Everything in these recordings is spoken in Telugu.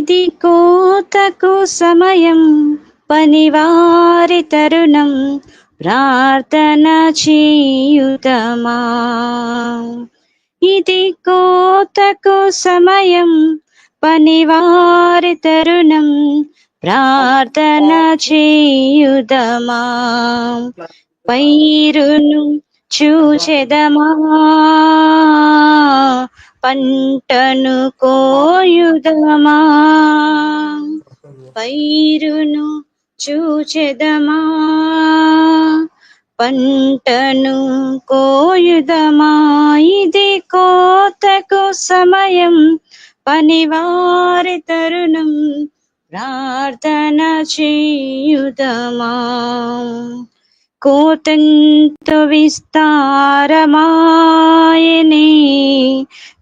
ఇది కోతకు సమయం పనివారి తరుణం ప్రార్థన చేయుతమా ఇది కోతకు సమయం పనివారి తరుణం ప్రార్థన చేయుదమా పైరును చూచెదమా? పంటను కోయుదమా? పైరును చూచెదమా? పంటను కోయుదమా? ఇది కోతకు సమయం పనివారి తరుణం ప్రార్థన చేయుదమా? కోతంతో విస్తారమాయనే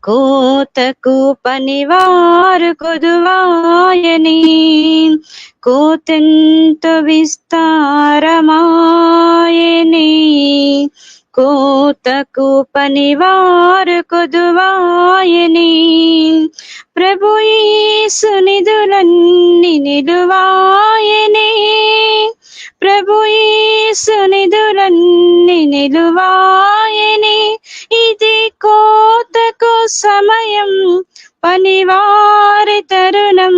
కోతకు పనివారు కొదువాయనే. కోతంతో విస్తారమాయనే కోతకు పనివారు కొదువాయని. ప్రభు సునిధులన్ని నిలువాయనే ప్రభు వారి తరుణం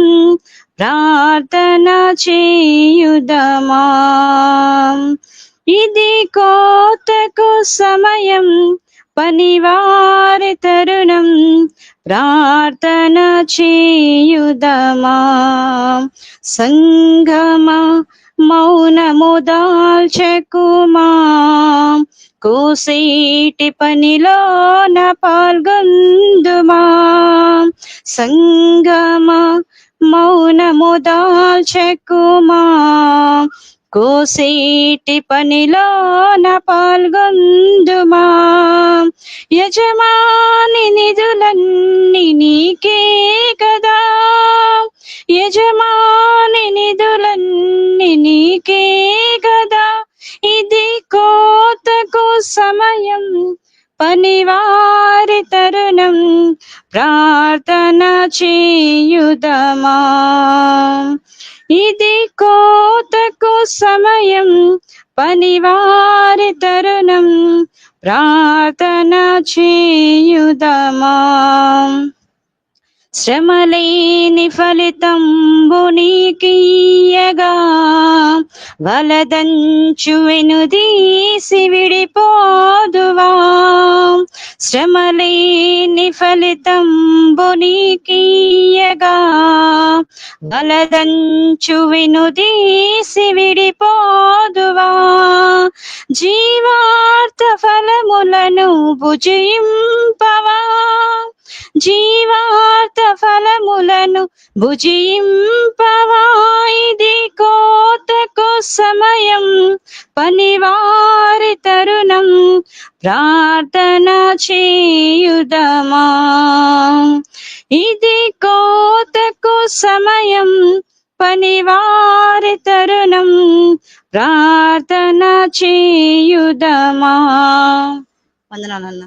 ప్రార్థన చేయుదమా. ఇది కోతకు సమయం పనివారి తరుణం ప్రార్థన చేయుదమా. సంగమా మౌనము దాల్చకుమా కోసేటి పనిలోన పాల్గొందుమా. సంగమా మౌనము దాల్చకుమా కోసేటి పనిలోన పాల్గొందుమా. యజమాని నిధులన్నీ నీకే కదా. యజమాని నిధులన్నీ నీకే కదా. ఇది కోతకు సమయం పనివా పనివారి తరుణం ప్రార్థన చేయుదమా. ఇది కోతకు సమయం పనివారి తరుణం ప్రార్థన చేయుదమా. శ్రమలేని ఫలితం నీకియ్యగా వలదంచు వినుదీసి విడిపో శ్రమలేని ఫలితం నీకియ్యగా వలదంచు వెనుదీసి విడిపోదువా. జీవార్థ ఫలములను భుజింపవా. జీవార్థ ఫలములను భుజింపవా. పనివారి తరుణం ప్రార్థన చేయుదమా. ఇది కోతకు సమయం పనివారి తరుణం ప్రార్థన చేయుదమా. వందనాలన్నా.